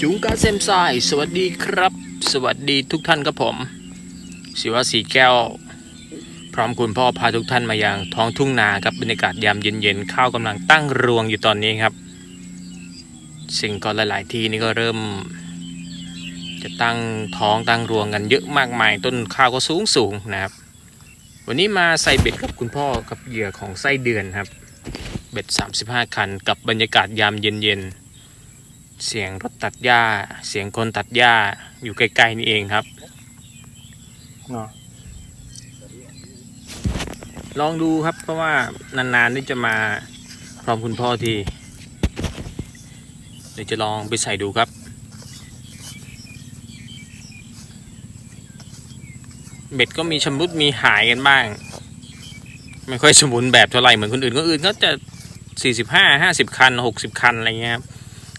จุงกาเซมไซสวัสดีครับ สวัสดีทุกท่านครับผมศิวะสีแก้ว พร้อมคุณพ่อพาทุกท่านมายังท้องทุ่งนาครับบรรยากาศยามเย็นๆข้าวกำลังตั้งรวงอยู่ตอนนี้ครับ สิ่งก็หลาย ๆ ที่นี่ก็เริ่ม จะตั้งท้องตั้งรวงกันเยอะมากมาย ต้นข้าวก็สูงสูงนะครับ วันนี้มาใส่เบ็ดกับคุณพ่อกับเหยื่อของไส้เดือนครับ เบ็ด 35 คันกับบรรยากาศยามเย็นๆ เสียงรถตัดหญ้า เสียงคนตัดหญ้าอยู่ใกล้ๆนี่เองครับเนาะลองดูครับเพราะว่านานๆนี่จะมาพร้อมคุณพ่อทีเดี๋ยวจะลองไปใส่ดูครับ เบ็ดก็มีชำรุดมีหายกันบ้าง ไม่ค่อยสมบูรณ์แบบเท่าไหร่เหมือนคนอื่นคนอื่นก็จะสี่สิบห้าห้าสิบคันหกสิบคันอะไรเงี้ยครับ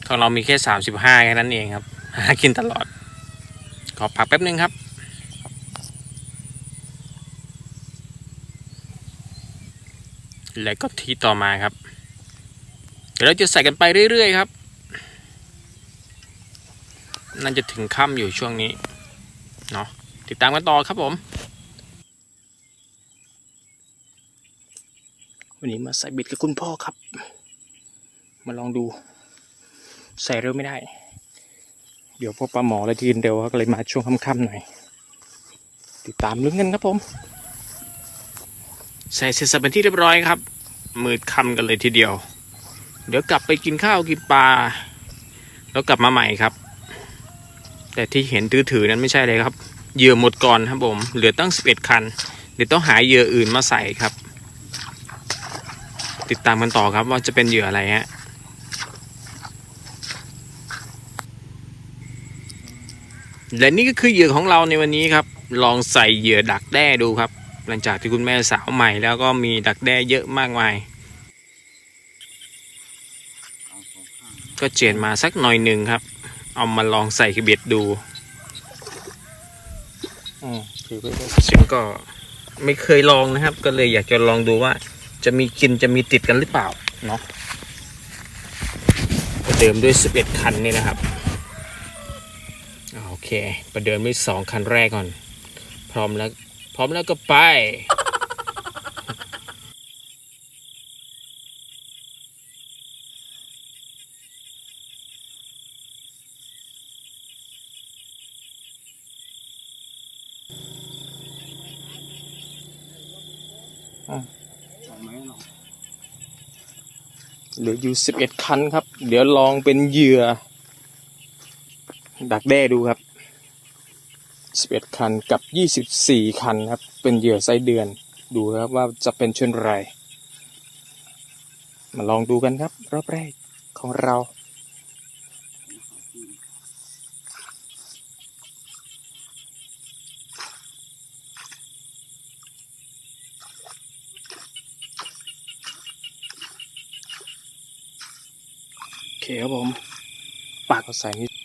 ของเรามีแค่สามสิบห้าแค่นั้นเองครับ หากินตลอด ขอพักแป๊บนึงครับแล้วก็ทีต่อมาครับ เดี๋ยวเราจะใส่กันไปเรื่อยๆครับ น่าจะถึงค่ำอยู่ช่วงนี้ เนาะติดตามกันต่อครับผม วันนี้มาใส่บิดกับคุณพ่อครับ มาลองดู ใส่เร็วไม่ได้ เดี๋ยวพวกปลาหมอเลยทีนเร็วก็เลยมาช่วงค่ำๆหน่อย ติดตามลุ้นกันครับผม ใส่เสร็จสับเป็นที่เรียบร้อยครับ มืดค่ำกันเลยทีเดียว เดี๋ยวกลับไปกินข้าวกินปลา แล้วกลับมาใหม่ครับ แต่ที่เห็นถือๆนั้นไม่ใช่เลยครับเหยื่อหมดก่อนครับผม เหลือตั้ง 11 คัน เดี๋ยวต้องหาเหยื่ออื่นมาใส่ครับ ติดตามกันต่อครับว่าจะเป็นเหยื่ออะไรฮะ และนี่ก็คือเหยื่อของเราในวันนี้ครับ ลองใส่เหยื่อดักแด้ดูครับ หลังจากที่คุณแม่สาวใหม่แล้วก็มีดักแด้เยอะมากมาย ก็เจียนมาสักหน่อยหนึ่งครับ เอามาลองใส่กระเบียดดูอืมซึ่งก็ไม่เคยลองนะครับ ก็เลยอยากจะลองดูว่า จะมีกินจะมีติดกันหรือเปล่าเนาะเดิมด้วย 11 คันนี่นะครับ โอเค ประเดิมด้วย2คันแรกก่อน พร้อมแล้ว พร้อมแล้วก็ไป เหลืออยู่ 11 คันครับ เดี๋ยวลองเป็นเหยื่อ ดักแด้ดูครับ11คันกับ24คันครับ เป็นเหยื่อไส้เดือนดูครับว่าจะเป็นเช่นไร มาลองดูกันครับ รอบแรกของเราโอเคครับผม ปากก็ใส่นิด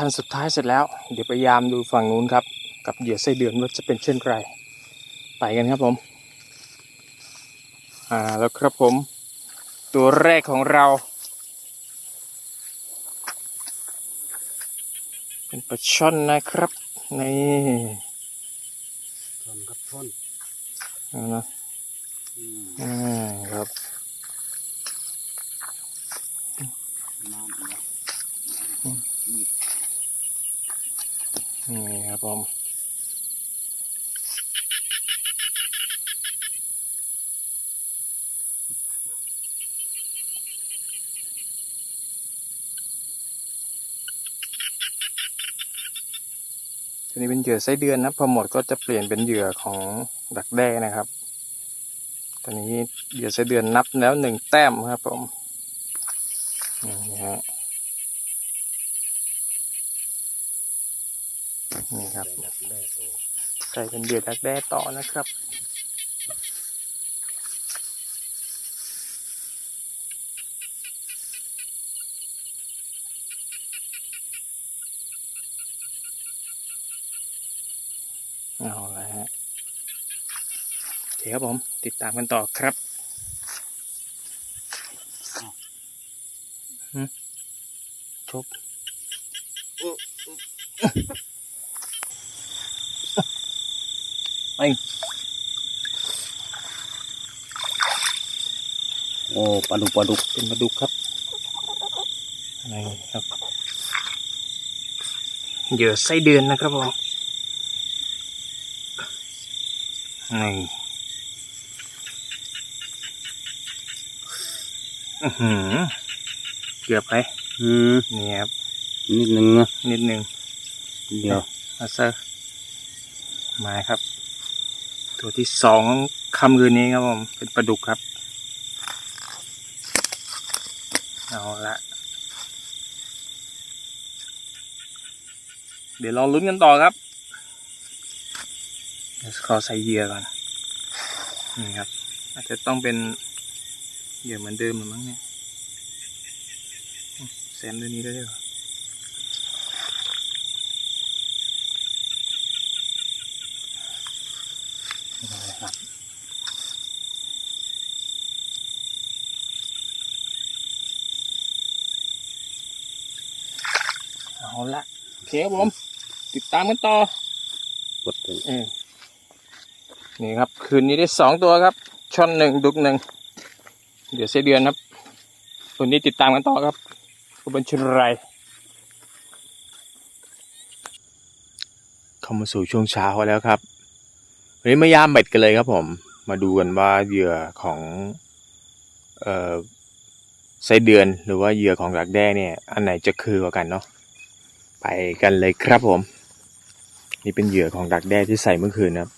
คันสุดท้ายเสร็จแล้ว เดี๋ยวพยายามดูฝั่งนู้นครับ กับเหยื่อไส้เดือนว่าจะเป็นเช่นไร ไปกันครับผม อ่าแล้วครับผม ตัวแรกของเรา เป็นปลาช่อนนะครับ นี่ชนครับชนเอานะอืมอ่าครับ น้ำเนี่ย นี่ครับผมตัวนี้เป็นเหยื่อไส้เดือนนะพอหมดก็จะเปลี่ยนเป็นเหยื่อของดักแด้นะครับตอนนี้เหยื่อไส้เดือนนับแล้วหนึ่งแต้มครับผมนี่ฮะ นี่ครับแบบแรกโตใส่เป็นเหยื่อดักแด้ต่อนะครับเอาละฮะโอเคครับผม ติดตามกันต่อครับหึ จบโอ้ปลาดุกปลาดุกเป็นปลาดุกครับนี่ครับเหยื่อไส้เดือนนะครับผมนี่อื้อหือเกือบไปอืมนี่ครับนิดนึงนะนิดหนึ่งเดี๋ยวมาเซอร์มาครับ ตัวที่สองคำคืนนี้ครับผม เป็นปลาดุกครับ เอาละ เดี๋ยวรอลุ้นกันต่อครับเดี๋ยวขอใส่เหยื่อก่อน นี่ครับ อาจจะต้องเป็นเหยื่อเหมือนเดิมหรือมั้งเนี่ยแซมตัวนี้ได้ด้วยเหรอ นะครับเอาละโอเคครับผม ติดตามกันต่อกดถึงอืมนี่ครับ คืนนี้ได้สองตัวครับ ช่อนหนึ่งดุกหนึ่งเดี๋ยวเสียเดือนครับคืนนี้ติดตามกันต่อครับคุณบัญชนไรเข้ามาสู่ช่วงเช้าแล้วครับ วันนี้มายามเบ็ดกันเลยครับผม มาดูกันว่าเหยื่อของเอ่อไส้เดือนหรือว่าเหยื่อของดักแด้เนี่ย อันไหนจะคือกว่ากันเนาะไปกันเลยครับผม นี่เป็นเหยื่อของดักแด้ที่ใส่เมื่อคืนนะครับ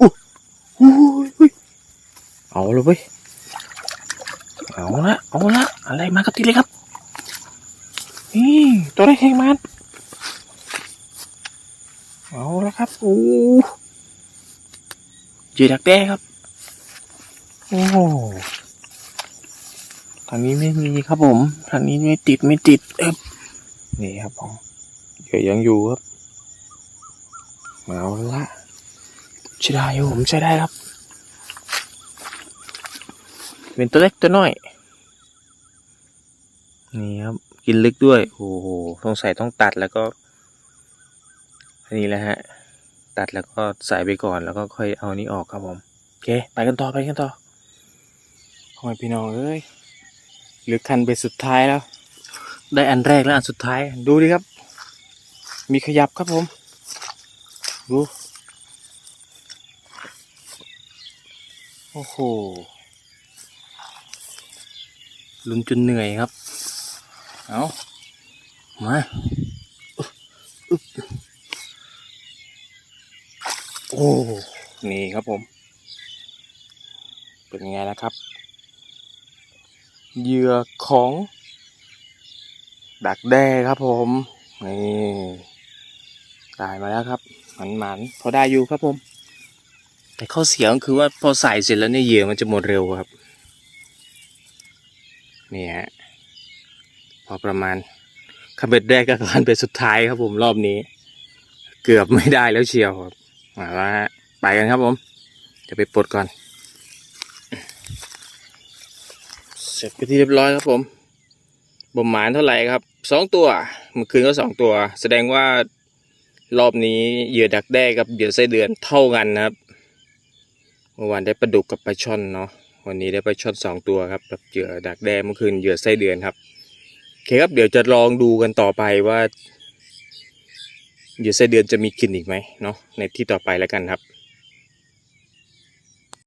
อู้หูยเอาเลยเว้ยเอาละเอาละอะไรมากับทีเลยครับนี่ตัวแรกแข่งมันเอาละครับโอ้ เหยื่อดักแด้ครับ โอ้โหทางนี้ไม่มีครับผม ทางนี้ไม่ติดไม่ติดเอ๊บนี่ครับผมเหยื่อยังอยู่ครับเอาละใช่ได้อยู่ผมใช้ได้ครับ เป็นตัวเล็กตัวน้อย นี่ครับ กินลึกด้วย โอ้โหต้องใส่ต้องตัดแล้วก็ อันนี้แหละฮะ ตัดแล้วก็ใส่ไปก่อนแล้วก็ค่อยเอานี้ออกครับผมโอเค ไปกันต่อไปกันต่อขอให้พี่น้องเอ้ยเหลือคันไปสุดท้ายแล้ว ได้อันแรกแล้วอันสุดท้ายดูดิครับ มีขยับครับผมดูโอ้โหลุ้นจนเหนื่อยครับ เอามาอึ๊บอึ๊บ โอ้นี่ครับผม เป็นไงล่ะครับเหยื่อของ ดักแด้ครับผมนี่ตายมาแล้วครับหมันหมันพอได้อยู่ครับผม แต่ข้อเสียก็คือว่าพอใส่เสร็จแล้วเนี่ยเหยื่อมันจะหมดเร็วครับนี่ฮะพอประมาณคำเบ็ดแรกก็คันเป็นสุดท้ายครับผมรอบนี้ เกือบไม่ได้แล้วเชียวครับ มาแล้วฮะไปกันครับผมจะไปปลดก่อน เสร็จไปนที่เรียบร้อยครับผมบ่มหมานเท่าไหร่ครับสองตัวเมื่อคืนก็สองตัว แสดงว่ารอบนี้เหยื่อดักแด้กับเหยื่อไส้เดือนเท่ากันนะครับเมื่อวานได้ปลาดุกกับปลาช่อนเนาะวันนี้ได้ปลาช่อนสองตัวครับกับเหยื่อดักแด้เมื่อคืนเหยื่อไส้เดือนครับโอเคครับเดี๋ยวจะลองดูกันต่อไปว่า เหยื่อไส้เดือนจะมีกินอีกไหมเนาะในที่ต่อไปแล้วกันครับ